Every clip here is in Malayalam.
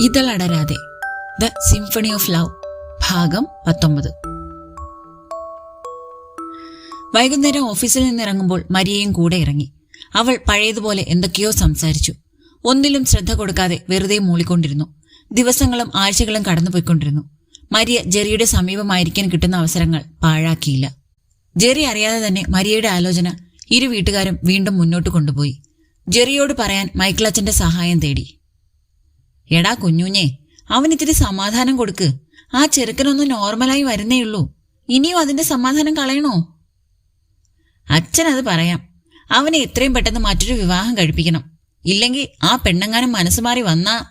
ഇതളടരാതെ. ദ സിംഫണി ഓഫ് ലവ് ഭാഗം പത്തൊമ്പത്. വൈകുന്നേരം ഓഫീസിൽ നിന്നിറങ്ങുമ്പോൾ മരിയയും കൂടെ ഇറങ്ങി. അവൾ പഴയതുപോലെ എന്തൊക്കെയോ സംസാരിച്ചു. ഒന്നിലും ശ്രദ്ധ കൊടുക്കാതെ വെറുതെ മൂളിക്കൊണ്ടിരുന്നു. ദിവസങ്ങളും ആഴ്ചകളും കടന്നുപോയിക്കൊണ്ടിരുന്നു. മരിയ ജെറിയുടെ സമീപമായിരിക്കാൻ കിട്ടുന്ന അവസരങ്ങൾ പാഴാക്കിയില്ല. ജെറി അറിയാതെ തന്നെ മരിയയുടെ ആലോചന ഇരു വീട്ടുകാരും വീണ്ടും മുന്നോട്ട് കൊണ്ടുപോയി. ജെറിയോട് പറയാൻ മൈക്കിളച്ചന്റെ സഹായം തേടി. എടാ കുഞ്ഞുഞ്ഞേ അവൻ ഇത്തിരി സമാധാനം കൊടുക്ക്. ആ ചെറുക്കനൊന്ന് നോർമലായി വരുന്നേയുള്ളൂ ഇനിയും അതിന്റെ സമാധാനം കളയണോ? അച്ഛൻ അത് പറയാം. അവനെ എത്രയും പെട്ടെന്ന് മറ്റൊരു വിവാഹം കഴിപ്പിക്കണം. ഇല്ലെങ്കിൽ ആ പെണ്ണങ്ങാനും മനസ്സ് മാറി വന്നാ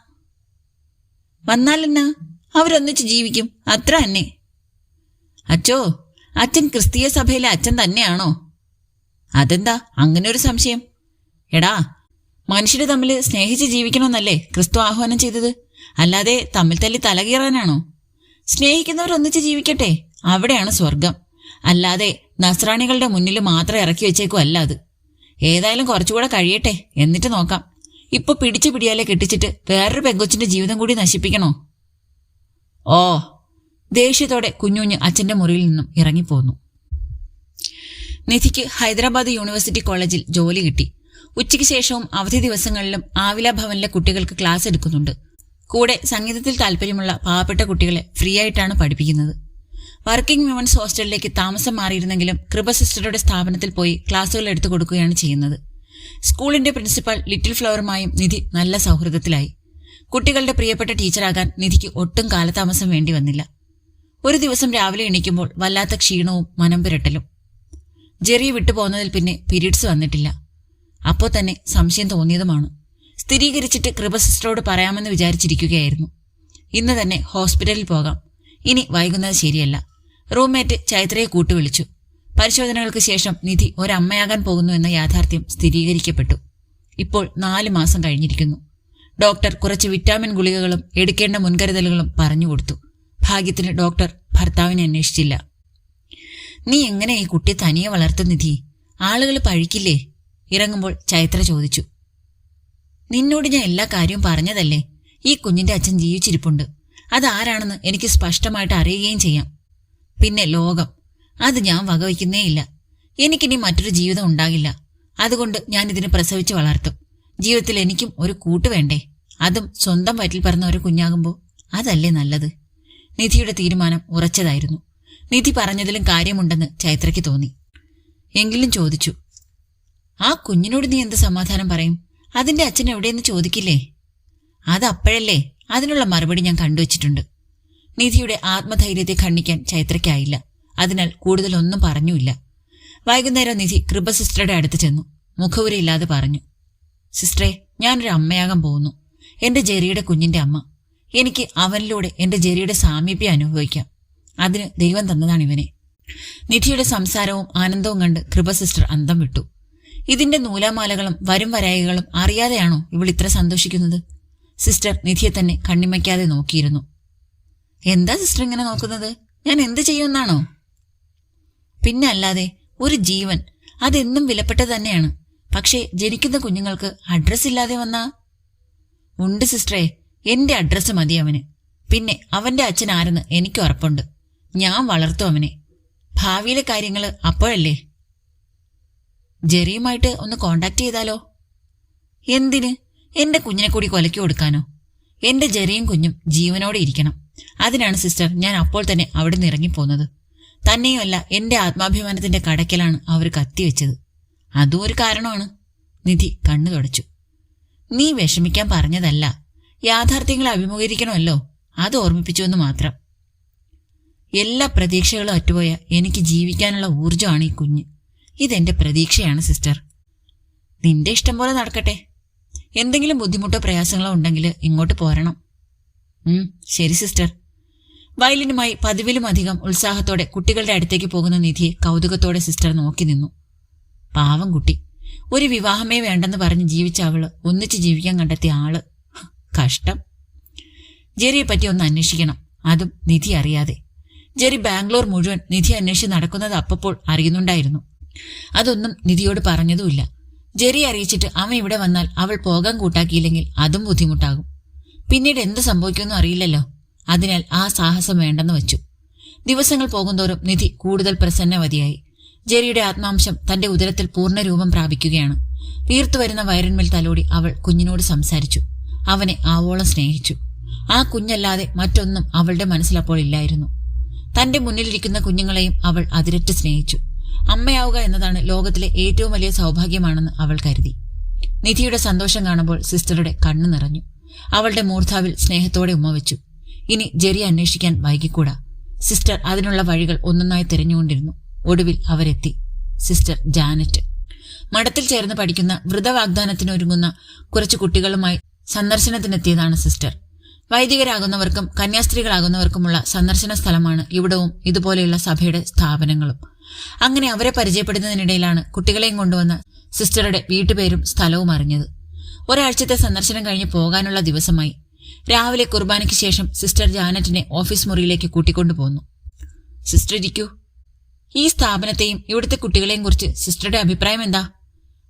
വന്നാലെന്നാ? അവരൊന്നിച്ച് ജീവിക്കും. അത്ര തന്നെ. അച്ചോ അച്ഛൻ ക്രിസ്തീയ സഭയിലെ അച്ഛൻ തന്നെയാണോ? അതെന്താ? അങ്ങനെ ഒരു സംശയം. എടാ മനുഷ്യര് തമ്മിൽ സ്നേഹിച്ച് ജീവിക്കണമെന്നല്ലേ ക്രിസ്തു ആഹ്വാനം ചെയ്തത്? അല്ലാതെ തമ്മിൽ തല്ലി തലകീറാനാണോ? സ്നേഹിക്കുന്നവർ ഒന്നിച്ച് ജീവിക്കട്ടെ. അവിടെയാണ് സ്വർഗം അല്ലാതെ നസ്രാണികളുടെ മുന്നിൽ മാത്രം ഇറക്കി വെച്ചേക്കും അല്ല അത്. ഏതായാലും കുറച്ചുകൂടെ കഴിയട്ടെ. എന്നിട്ട് നോക്കാം. ഇപ്പൊ പിടിച്ചു പിടിയാലെ കെട്ടിച്ചിട്ട് വേറൊരു പെങ്കൊച്ചിന്റെ ജീവിതം കൂടി നശിപ്പിക്കണോ? ഓ ദേഷ്യത്തോടെ കുഞ്ഞുഞ്ഞ് അച്ഛന്റെ മുറിയിൽ നിന്നും ഇറങ്ങിപ്പോന്നു. നിധിക്ക് ഹൈദരാബാദ് യൂണിവേഴ്സിറ്റി കോളേജിൽ ജോലി കിട്ടി. ഉച്ചയ്ക്ക് ശേഷവും അവധി ദിവസങ്ങളിലും ആവില ഭവനിലെ കുട്ടികൾക്ക് ക്ലാസ് എടുക്കുന്നുണ്ട്. കൂടെ സംഗീതത്തിൽ താല്പര്യമുള്ള പാവപ്പെട്ട കുട്ടികളെ ഫ്രീ ആയിട്ടാണ് പഠിപ്പിക്കുന്നത്. വർക്കിംഗ് വിമൻസ് ഹോസ്റ്റലിലേക്ക് താമസം മാറിയിരുന്നെങ്കിലും കൃപ സിസ്റ്ററുടെ സ്ഥാപനത്തിൽ പോയി ക്ലാസ്സുകൾ എടുത്തു കൊടുക്കുകയാണ് ചെയ്യുന്നത്. സ്കൂളിന്റെ പ്രിൻസിപ്പൽ ലിറ്റിൽ ഫ്ലവറുമായും നിധി നല്ല സൗഹൃദത്തിലായി. കുട്ടികളുടെ പ്രിയപ്പെട്ട ടീച്ചറാകാൻ നിധിക്ക് ഒട്ടും കാലതാമസം വേണ്ടി വന്നില്ല. ഒരു ദിവസം രാവിലെ എണീക്കുമ്പോൾ വല്ലാത്ത ക്ഷീണവും മനം പുരട്ടലും. ജെറി വിട്ടുപോകുന്നതിൽ പിന്നെ പീരീഡ്സ് വന്നിട്ടില്ല. അപ്പോൾ തന്നെ സംശയം തോന്നിയതുമാണ്. സ്ഥിരീകരിച്ചിട്ട് കൃപ സിസ്റ്ററോട് പറയാമെന്ന് വിചാരിച്ചിരിക്കുകയായിരുന്നു. ഇന്ന് തന്നെ ഹോസ്പിറ്റലിൽ പോകാം. ഇനി വൈകുന്നത് ശരിയല്ല. റൂംമേറ്റ് ചൈത്രയെ കൂട്ടുവിളിച്ചു. പരിശോധനകൾക്ക് ശേഷം നിധി ഒരമ്മയാകാൻ പോകുന്നു എന്ന യാഥാർത്ഥ്യം സ്ഥിരീകരിക്കപ്പെട്ടു. ഇപ്പോൾ നാല് മാസം കഴിഞ്ഞിരിക്കുന്നു. ഡോക്ടർ കുറച്ച് വിറ്റാമിൻ ഗുളികകളും എടുക്കേണ്ട മുൻകരുതലുകളും പറഞ്ഞുകൊടുത്തു ഭാഗ്യത്തിന് ഡോക്ടർ ഭർത്താവിനെ അന്വേഷിച്ചില്ല. നീ എങ്ങനെ ഈ കുട്ടി തനിയെ വളർത്തു നിധി? ആളുകൾ പഴിക്കില്ലേ? ഇറങ്ങുമ്പോൾ ചൈത്ര ചോദിച്ചു നിന്നോട് ഞാൻ എല്ലാ കാര്യവും പറഞ്ഞതല്ലേ? ഈ കുഞ്ഞിന്റെ അച്ഛൻ ജീവിച്ചിരിപ്പുണ്ട്. അതാരാണെന്ന് എനിക്ക് സ്പഷ്ടമായിട്ട് അറിയുകയും ചെയ്യാം. പിന്നെ ലോകം. അത് ഞാൻ വകവയ്ക്കുന്നേയില്ല എനിക്കിനി മറ്റൊരു ജീവിതം ഉണ്ടാകില്ല. അതുകൊണ്ട് ഞാൻ ഇതിനെ പ്രസവിച്ച് വളർത്തും. ജീവിതത്തിൽ എനിക്കും ഒരു കൂട്ട് വേണ്ടേ? അതും സ്വന്തം വയറ്റിൽ പറഞ്ഞ ഒരു കുഞ്ഞാകുമ്പോൾ അതല്ലേ നല്ലത്? നിധിയുടെ തീരുമാനം ഉറച്ചതായിരുന്നു. നിധി പറഞ്ഞതിലും കാര്യമുണ്ടെന്ന് ചൈത്രയ്ക്ക് തോന്നി. എങ്കിലും ചോദിച്ചു ആ കുഞ്ഞിനോട് നീ എന്ത് സമാധാനം പറയും? അതിന്റെ അച്ഛൻ എവിടെയെന്ന് ചോദിക്കില്ലേ? അതപ്പോഴല്ലേ അതിനുള്ള മറുപടി ഞാൻ കണ്ടുവച്ചിട്ടുണ്ട്. നിധിയുടെ ആത്മധൈര്യത്തെ ഖണ്ഡിക്കാൻ ചൈത്രയ്ക്കായില്ല. അതിനാൽ കൂടുതലൊന്നും പറഞ്ഞുമില്ല. വൈകുന്നേരം നിധി കൃപ സിസ്റ്ററുടെ അടുത്ത് ചെന്നു. മുഖവുരയില്ലാതെ പറഞ്ഞു. സിസ്റ്ററെ ഞാനൊരു അമ്മയാകാൻ പോകുന്നു. എന്റെ ജെറിയുടെ കുഞ്ഞിന്റെ അമ്മ. എനിക്ക് അവനിലൂടെ എന്റെ ജെറിയുടെ സാമീപ്യം അനുഭവിക്കാം. അതിന് ദൈവം തന്നതാണ് ഇവനെ. നിധിയുടെ സംസാരവും ആനന്ദവും കണ്ട് കൃപ സിസ്റ്റർ അന്തം വിട്ടു. ഇതിന്റെ നൂലാമാലകളും വരും വരായികളും അറിയാതെയാണോ ഇവൾ ഇത്ര സന്തോഷിക്കുന്നത്? സിസ്റ്റർ നിധിയെ തന്നെ കണ്ണിമയ്ക്കാതെ നോക്കിയിരുന്നു. എന്താ സിസ്റ്റർ ഇങ്ങനെ നോക്കുന്നത്? ഞാൻ എന്ത് ചെയ്യുമെന്നാണോ? പിന്നെ അല്ലാതെ ഒരു ജീവൻ അതെന്നും വിലപ്പെട്ടത് തന്നെയാണ്. പക്ഷേ ജനിക്കുന്ന കുഞ്ഞുങ്ങൾക്ക് അഡ്രസ് ഇല്ലാതെ വന്നാ? ഉണ്ട് സിസ്റ്ററെ എന്റെ അഡ്രസ്സ് മതി അവന്. പിന്നെ അവന്റെ അച്ഛൻ ആരെന്ന് എനിക്ക് ഉറപ്പുണ്ട്. ഞാൻ വളർത്തും അവനെ. ഭാവിയിലെ കാര്യങ്ങൾ അപ്പോഴല്ലേ? ജെറിയുമായിട്ട് ഒന്ന് കോണ്ടാക്ട് ചെയ്താലോ? എന്തിന്? എന്റെ കുഞ്ഞിനെ കൂടി കൊലക്കി കൊടുക്കാനോ? എന്റെ ജെറിയും കുഞ്ഞും ജീവനോടെ ഇരിക്കണം. അതിനാണ് സിസ്റ്റർ ഞാൻ അപ്പോൾ തന്നെ അവിടെ നിന്ന് ഇറങ്ങിപ്പോന്നത്. തന്നെയുമല്ല എന്റെ ആത്മാഭിമാനത്തിന്റെ കടക്കലാണ് അവർ കത്തിവെച്ചത്. അതും ഒരു കാരണമാണ്. നിധി കണ്ണു തുടച്ചു. നീ വിഷമിക്കാൻ പറഞ്ഞതല്ല. യാഥാർത്ഥ്യങ്ങളെ അഭിമുഖീകരിക്കണമല്ലോ. അത് ഓർമ്മിപ്പിച്ചുവെന്ന് മാത്രം. എല്ലാ പ്രതീക്ഷകളും അറ്റുപോയ എനിക്ക് ജീവിക്കാനുള്ള ഊർജമാണ് ഈ കുഞ്ഞ്. ഇതെന്റെ പ്രതീക്ഷയാണ് സിസ്റ്റർ. നിന്റെ ഇഷ്ടം പോലെ നടക്കട്ടെ. എന്തെങ്കിലും ബുദ്ധിമുട്ടോ പ്രയാസങ്ങളോ ഉണ്ടെങ്കിൽ ഇങ്ങോട്ട് പോരണം. ശരി സിസ്റ്റർ. വയലിനുമായി പതിവിലും അധികം ഉത്സാഹത്തോടെ കുട്ടികളുടെ അടുത്തേക്ക് പോകുന്ന നിധിയെ കൗതുകത്തോടെ സിസ്റ്റർ നോക്കി നിന്നു. പാവം കുട്ടി. ഒരു വിവാഹമേ വേണ്ടെന്ന് പറഞ്ഞ് ജീവിച്ച അവൾ ഒന്നിച്ച് ജീവിക്കാൻ കണ്ടെത്തിയ ആൾ. കഷ്ടം. ജെറിയെ പറ്റി ഒന്ന് അന്വേഷിക്കണം. അതും നിധി അറിയാതെ. ജെറി ബാംഗ്ലൂർ മുഴുവൻ നിധി അന്വേഷിച്ച് നടക്കുന്നത് അപ്പപ്പോൾ അറിയുന്നുണ്ടായിരുന്നു. അതൊന്നും നിധിയോട് പറഞ്ഞതുമില്ല. ജെറി അറിയിച്ചിട്ട് അവൻ ഇവിടെ വന്നാൽ അവൾ പോകാൻ കൂട്ടാക്കിയില്ലെങ്കിൽ അതും ബുദ്ധിമുട്ടാകും. പിന്നീട് എന്ത് സംഭവിക്കുമെന്നും അറിയില്ലല്ലോ. അതിനാൽ ആ സാഹസം വേണ്ടെന്ന് വെച്ചു. ദിവസങ്ങൾ പോകുന്തോറും നിധി കൂടുതൽ പ്രസന്നവതിയായി. ജെറിയുടെ ആത്മാംശം തന്റെ ഉദരത്തിൽ പൂർണ രൂപം പ്രാപിക്കുകയാണ്. വീർത്തുവരുന്ന വയറിന്മേൽ തലോടി അവൾ കുഞ്ഞിനോട് സംസാരിച്ചു. അവനെ ആവോളം സ്നേഹിച്ചു. ആ കുഞ്ഞല്ലാതെ മറ്റൊന്നും അവളുടെ മനസ്സിലപ്പോൾ ഇല്ലായിരുന്നു. തന്റെ മുന്നിലിരിക്കുന്ന കുഞ്ഞുങ്ങളെയും അവൾ അതിരറ്റ് സ്നേഹിച്ചു. അമ്മയാവുക എന്നതാണ് ലോകത്തിലെ ഏറ്റവും വലിയ സൗഭാഗ്യമാണെന്ന് അവൾ കരുതി. നിധിയുടെ സന്തോഷം കാണുമ്പോൾ സിസ്റ്ററുടെ കണ്ണു നിറഞ്ഞു. അവളുടെ മൂർധാവിൽ സ്നേഹത്തോടെ ഉമ്മ വെച്ചു. ഇനി ജെറി അന്വേഷിക്കാൻ വൈകിക്കൂടാ. സിസ്റ്റർ അതിനുള്ള വഴികൾ ഒന്നൊന്നായി തിരഞ്ഞുകൊണ്ടിരുന്നു. ഒടുവിൽ അവരെത്തി. Sister Janet. മഠത്തിൽ ചേർന്ന് പഠിക്കുന്ന വൃതവാഗ്ദാനത്തിനൊരുങ്ങുന്ന കുറച്ചു കുട്ടികളുമായി സന്ദർശനത്തിനെത്തിയതാണ് സിസ്റ്റർ. വൈദികരാകുന്നവർക്കും കന്യാസ്ത്രീകളാകുന്നവർക്കുമുള്ള സന്ദർശന സ്ഥലമാണ് ഇവിടവും ഇതുപോലെയുള്ള സഭയുടെ സ്ഥാപനങ്ങളും. അങ്ങനെ അവരെ പരിചയപ്പെടുന്നതിനിടയിലാണ് കുട്ടികളെയും കൊണ്ടുവന്ന സിസ്റ്ററുടെ വീട്ടുപേരും സ്ഥലവും അറിഞ്ഞത്. ഒരാഴ്ചത്തെ സന്ദർശനം കഴിഞ്ഞ് പോകാനുള്ള ദിവസമായി. രാവിലെ കുർബാനയ്ക്ക് ശേഷം സിസ്റ്റർ ജാനറ്റിനെ ഓഫീസ് മുറിയിലേക്ക് കൂട്ടിക്കൊണ്ടുപോന്നു സിസ്റ്റർ ഇരിക്കൂ. ഈ സ്ഥാപനത്തെയും ഇവിടുത്തെ കുട്ടികളെയും കുറിച്ച് സിസ്റ്ററുടെ അഭിപ്രായം എന്താ?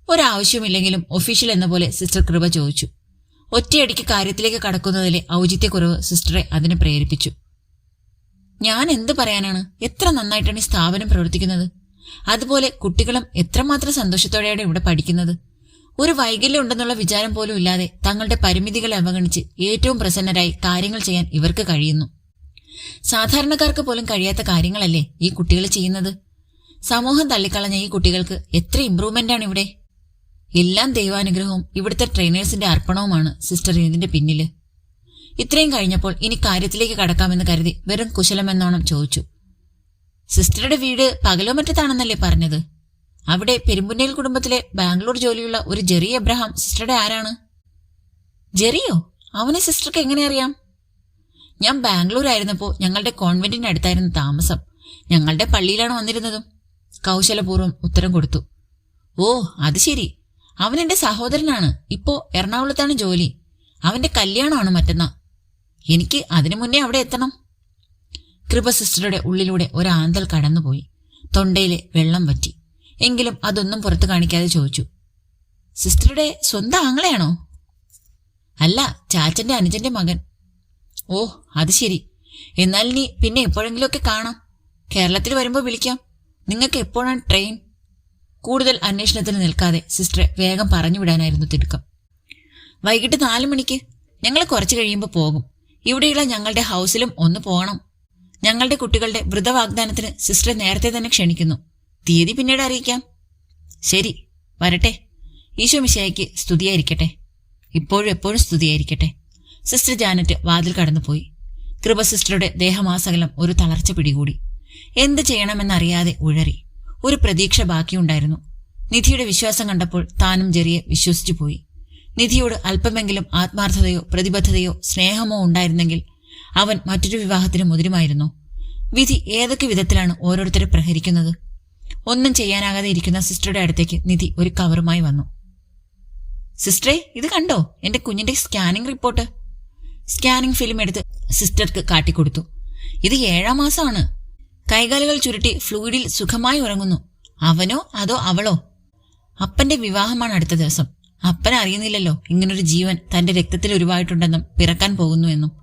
ഒരാവശ്യമില്ലെങ്കിലും ഒഫീഷ്യൽ എന്ന പോലെ സിസ്റ്റർ കൃപ ചോദിച്ചു. ഒറ്റയടിക്ക് കാര്യത്തിലേക്ക് കടക്കുന്നതിലെ ഔചിത്യക്കുറവ് സിസ്റ്ററെ അതിനെ പ്രേരിപ്പിച്ചു. ഞാൻ എന്ത് പറയാനാണ്? എത്ര നന്നായിട്ടാണ് ഈ സ്ഥാപനം പ്രവർത്തിക്കുന്നത്? അതുപോലെ കുട്ടികളും എത്രമാത്രം സന്തോഷത്തോടെയാണ് ഇവിടെ പഠിക്കുന്നത്? ഒരു വൈകല്യം ഉണ്ടെന്നുള്ള വിചാരം പോലും ഇല്ലാതെ തങ്ങളുടെ പരിമിതികളെ അവഗണിച്ച് ഏറ്റവും പ്രസന്നരായി കാര്യങ്ങൾ ചെയ്യാൻ ഇവർക്ക് കഴിയുന്നു. സാധാരണക്കാർക്ക് പോലും കഴിയാത്ത കാര്യങ്ങളല്ലേ ഈ കുട്ടികൾ ചെയ്യുന്നത്? സമൂഹം തള്ളിക്കളഞ്ഞ ഈ കുട്ടികൾക്ക് എത്ര ഇമ്പ്രൂവ്മെന്റ് ആണ് ഇവിടെ? എല്ലാം ദൈവാനുഗ്രഹവും ഇവിടുത്തെ ട്രെയിനേഴ്സിന്റെ അർപ്പണവുമാണ് സിസ്റ്റർ ഇതിന്റെ പിന്നിൽ. ഇത്രയും കഴിഞ്ഞപ്പോൾ ഇനി കാര്യത്തിലേക്ക് കടക്കാമെന്ന് കരുതി വെറും കുശലമെന്നോണം ചോദിച്ചു. സിസ്റ്ററുടെ വീട് പകലോ മറ്റത്താണെന്നല്ലേ പറഞ്ഞത്? അവിടെ പെരുമ്പുന്നേൽ കുടുംബത്തിലെ ബാംഗ്ലൂർ ജോലിയുള്ള ഒരു ജെറി എബ്രഹാം സിസ്റ്ററുടെ ആരാണ്? ജെറിയോ? അവനെ സിസ്റ്റർക്ക് എങ്ങനെ അറിയാം? ഞാൻ ബാംഗ്ലൂർ ആയിരുന്നപ്പോൾ ഞങ്ങളുടെ കോൺവെന്റിന് അടുത്തായിരുന്നു താമസം. ഞങ്ങളുടെ പള്ളിയിലാണ് വന്നിരുന്നതും. കൗശലപൂർവം ഉത്തരം കൊടുത്തു. ഓ അത് ശരി. അവൻ എന്റെ സഹോദരനാണ്. ഇപ്പോ എറണാകുളത്താണ് ജോലി. അവന്റെ കല്യാണമാണ് മറ്റന്നാ എനിക്ക് അതിനു മുന്നേ അവിടെ എത്തണം. കൃപ സിസ്റ്ററുടെ ഉള്ളിലൂടെ ഒരാന്തൽ കടന്നുപോയി. തൊണ്ടയിലെ വെള്ളം പറ്റി എങ്കിലും അതൊന്നും പുറത്തു കാണിക്കാതെ ചോദിച്ചു സിസ്റ്ററുടെ സ്വന്തം ആങ്ങളെയാണോ? അല്ല ചാച്ചന്റെ അനുജന്റെ മകൻ. ഓ അത് ശരി. എന്നാൽ നീ പിന്നെ എപ്പോഴെങ്കിലുമൊക്കെ കാണാം. കേരളത്തിൽ വരുമ്പോൾ വിളിക്കാം. നിങ്ങൾക്ക് എപ്പോഴാണ് ട്രെയിൻ? കൂടുതൽ അന്വേഷണത്തിന് നിൽക്കാതെ സിസ്റ്ററെ വേഗം പറഞ്ഞു വിടാനായിരുന്നു തിടുക്കം. വൈകിട്ട് നാലു മണിക്ക്. ഞങ്ങൾ കുറച്ച് കഴിയുമ്പോൾ പോകും. ഇവിടെയുള്ള ഞങ്ങളുടെ ഹൗസിലും ഒന്ന് പോകണം. ഞങ്ങളുടെ കുട്ടികളുടെ വൃതവാഗ്ദാനത്തിന് സിസ്റ്റർ നേരത്തെ തന്നെ ക്ഷണിക്കുന്നു. തീയതി പിന്നീട് അറിയിക്കാം. ശരി വരട്ടെ. ഈശോ മിശായിക്ക് സ്തുതിയായിരിക്കട്ടെ. ഇപ്പോഴും എപ്പോഴും സ്തുതിയായിരിക്കട്ടെ. സിസ്റ്റർ ജാനറ്റ് വാതിൽ കടന്നുപോയി. കൃപ സിസ്റ്ററുടെ ദേഹമാസകലം ഒരു തളർച്ച പിടികൂടി. എന്ത് ചെയ്യണമെന്നറിയാതെ ഉഴറി. ഒരു പ്രതീക്ഷ ബാക്കിയുണ്ടായിരുന്നു. നിധിയുടെ വിശ്വാസം കണ്ടപ്പോൾ താനും ജെറിയെ വിശ്വസിച്ചു പോയി നിധിയോട് അല്പമെങ്കിലും ആത്മാർത്ഥതയോ പ്രതിബദ്ധതയോ സ്നേഹമോ ഉണ്ടായിരുന്നെങ്കിൽ അവൻ മറ്റൊരു വിവാഹത്തിന് മുതിരുമായിരുന്നു. വിധി ഏതൊക്കെ വിധത്തിലാണ് ഓരോരുത്തരെ പ്രഹരിക്കുന്നത്? ഒന്നും ചെയ്യാനാകാതെ ഇരിക്കുന്ന സിസ്റ്ററുടെ അടുത്തേക്ക് നിധി ഒരു കവറുമായി വന്നു. സിസ്റ്ററെ ഇത് കണ്ടോ? എന്റെ കുഞ്ഞിന്റെ സ്കാനിംഗ് റിപ്പോർട്ട്. സ്കാനിംഗ് ഫിലിം എടുത്ത് സിസ്റ്റർക്ക് കാട്ടിക്കൊടുത്തു. ഇത് ഏഴാം മാസമാണ് കൈകാലുകൾ ചുരുട്ടി ഫ്ലൂയിഡിൽ സുഖമായി ഉറങ്ങുന്നു. അവനോ അതോ അവളോ? അപ്പന്റെ വിവാഹമാണ് അടുത്ത ദിവസം. അപ്പൻ അറിയുന്നില്ലല്ലോ ഇങ്ങനൊരു ജീവൻ തന്റെ രക്തത്തിൽ ഉരുവായിട്ടുണ്ടെന്നും പിറക്കാൻ പോകുന്നുവെന്നും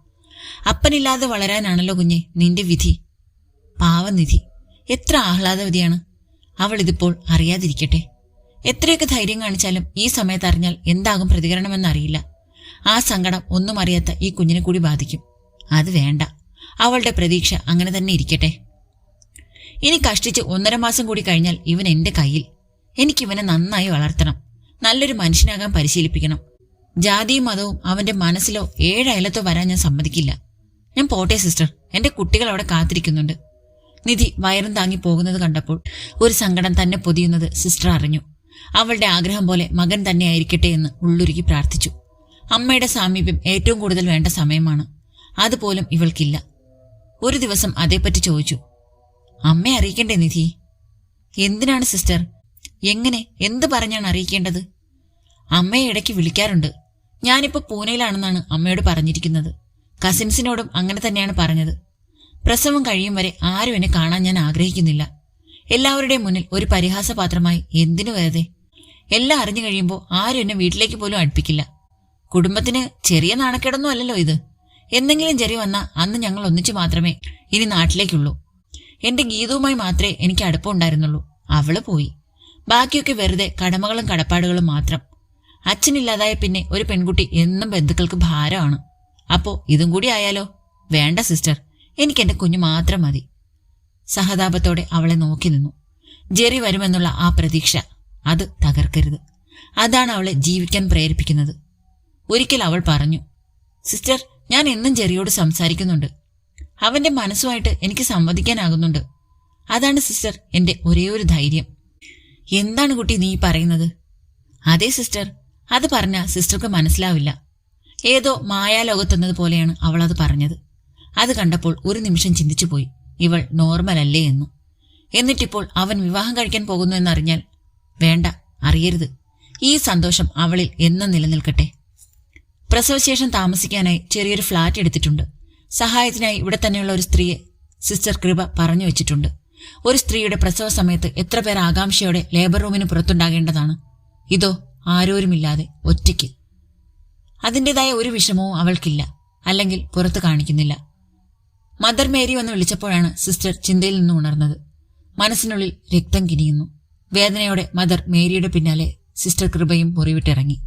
അപ്പനില്ലാതെ വളരാനാണല്ലോ കുഞ്ഞെ നിന്റെ വിധി. പാവനിധി. എത്ര ആഹ്ലാദവതിയാണ്. അവൾ ഇതിപ്പോൾ അറിയാതിരിക്കട്ടെ. എത്രയൊക്കെ ധൈര്യം കാണിച്ചാലും ഈ സമയത്ത് അറിഞ്ഞാൽ എന്താകും പ്രതികരണമെന്നറിയില്ല. ആ സങ്കടം ഒന്നും അറിയാത്ത ഈ കുഞ്ഞിനെ കൂടി ബാധിക്കും. അത് വേണ്ട. അവളുടെ പ്രതീക്ഷ അങ്ങനെ തന്നെ ഇരിക്കട്ടെ. ഇനി കഷ്ടിച്ച് ഒന്നര മാസം കൂടി കഴിഞ്ഞാൽ ഇവൻ എന്റെ കയ്യിൽ. എനിക്കിവനെ നന്നായി വളർത്തണം. നല്ലൊരു മനുഷ്യനാകാൻ പരിശീലിപ്പിക്കണം. ജാതിയും മതവും അവന്റെ മനസ്സിലോ ഏഴയലത്തോ വരാൻ ഞാൻ സമ്മതിക്കില്ല. ഞാൻ പോട്ടെ സിസ്റ്റർ. എന്റെ കുട്ടികൾ അവിടെ കാത്തിരിക്കുന്നുണ്ട്. നിധി വയറും താങ്ങി പോകുന്നത് കണ്ടപ്പോൾ ഒരു സങ്കടം തന്നെ പൊതിയുന്നത് സിസ്റ്റർ അറിഞ്ഞു. അവളുടെ ആഗ്രഹം പോലെ മകൻ തന്നെ ആയിരിക്കട്ടെ എന്ന് ഉള്ളുരുക്കി പ്രാർത്ഥിച്ചു. അമ്മയുടെ സാമീപ്യം ഏറ്റവും കൂടുതൽ വേണ്ട സമയമാണ്. അതുപോലും ഇവൾക്കില്ല. ഒരു ദിവസം അതേപ്പറ്റി ചോദിച്ചു. അമ്മയെ അറിയിക്കണ്ടേ നിധി? എന്തിനാണ് സിസ്റ്റർ? എങ്ങനെ? എന്ത് പറഞ്ഞാണ് അറിയിക്കേണ്ടത്? അമ്മയെ ഇടയ്ക്ക് വിളിക്കാറുണ്ട്. ഞാനിപ്പോൾ പൂനെയിലാണെന്നാണ് അമ്മയോട് പറഞ്ഞിരിക്കുന്നത്. കസിൻസിനോടും അങ്ങനെ തന്നെയാണ് പറഞ്ഞത്. പ്രസവം കഴിയും വരെ ആരും എന്നെ കാണാൻ ഞാൻ ആഗ്രഹിക്കുന്നില്ല. എല്ലാവരുടെയും മുന്നിൽ ഒരു പരിഹാസപാത്രമായി എന്തിനു വെറുതെ? എല്ലാം അറിഞ്ഞു കഴിയുമ്പോൾ ആരും എന്നെ വീട്ടിലേക്ക് പോലും അടുപ്പിക്കില്ല. കുടുംബത്തിന് ചെറിയ നാണക്കേടൊന്നും അല്ലല്ലോ ഇത്. എന്തെങ്കിലും ചെറിയ വന്നാൽ അന്ന് ഞങ്ങൾ ഒന്നിച്ചു മാത്രമേ ഇനി നാട്ടിലേക്കുള്ളൂ. എന്റെ ഗീതവുമായി മാത്രമേ എനിക്ക് അടുപ്പമുണ്ടായിരുന്നുള്ളൂ അവൾ പോയി. ബാക്കിയൊക്കെ വെറുതെ കടമകളും കടപ്പാടുകളും മാത്രം. അച്ഛനില്ലാതായ പിന്നെ ഒരു പെൺകുട്ടി എന്നും ബന്ധുക്കൾക്ക് ഭാരമാണ്. അപ്പോ ഇതും കൂടി ആയാലോ? വേണ്ട സിസ്റ്റർ. എനിക്ക് എന്റെ കുഞ്ഞു മാത്രം മതി. സഹതാപത്തോടെ അവളെ നോക്കി നിന്നു. ജെറി വരുമെന്നുള്ള ആ പ്രതീക്ഷ അത് തകർക്കരുത്. അതാണ് അവളെ ജീവിക്കാൻ പ്രേരിപ്പിക്കുന്നത്. ഒരിക്കൽ അവൾ പറഞ്ഞു സിസ്റ്റർ ഞാൻ എന്നും ജെറിയോട് സംസാരിക്കുന്നുണ്ട്. അവന്റെ മനസ്സുമായിട്ട് എനിക്ക് സംവദിക്കാനാകുന്നുണ്ട്. അതാണ് സിസ്റ്റർ എന്റെ ഒരേ ഒരു ധൈര്യം. എന്താണ് കുട്ടി നീ പറയുന്നത്? അതെ സിസ്റ്റർ. അത് പറഞ്ഞ സിസ്റ്റർക്ക് മനസ്സിലാവില്ല. ഏതോ മായാലോകത്തെന്നത് പോലെയാണ് അവൾ അത് പറഞ്ഞത്. അത് കണ്ടപ്പോൾ ഒരു നിമിഷം ചിന്തിച്ചുപോയി. ഇവൾ നോർമൽ അല്ലേ എന്ന്. എന്നിട്ടിപ്പോൾ അവൻ വിവാഹം കഴിക്കാൻ പോകുന്നു എന്നറിഞ്ഞാൽ വേണ്ട അറിയരുത്. ഈ സന്തോഷം അവളിൽ എന്നും നിലനിൽക്കട്ടെ. പ്രസവശേഷം താമസിക്കാനായി ചെറിയൊരു ഫ്ളാറ്റ് എടുത്തിട്ടുണ്ട്. സഹായത്തിനായി ഇവിടെ തന്നെയുള്ള ഒരു സ്ത്രീയെ സിസ്റ്റർ കൃപ പറഞ്ഞു വെച്ചിട്ടുണ്ട്. ഒരു സ്ത്രീയുടെ പ്രസവ സമയത്ത് എത്ര പേർ ആകാംക്ഷയോടെ ലേബർ റൂമിന് പുറത്തുണ്ടാകേണ്ടതാണ്? ഇതോ ആരോരുമില്ലാതെ ഒറ്റയ്ക്ക്. അതിന്റെതായ ഒരു വിഷമവും അവൾക്കില്ല. അല്ലെങ്കിൽ പുറത്ത് കാണിക്കുന്നില്ല. മദർ മേരി വന്ന് വിളിച്ചപ്പോഴാണ് സിസ്റ്റർ ചിന്തയിൽ നിന്ന് ഉണർന്നത്. മനസ്സിനുള്ളിൽ രക്തം കിനിയുന്നു. വേദനയോടെ മദർ മേരിയുടെ പിന്നാലെ സിസ്റ്റർ കൃപയും മുറിവിട്ടിറങ്ങി.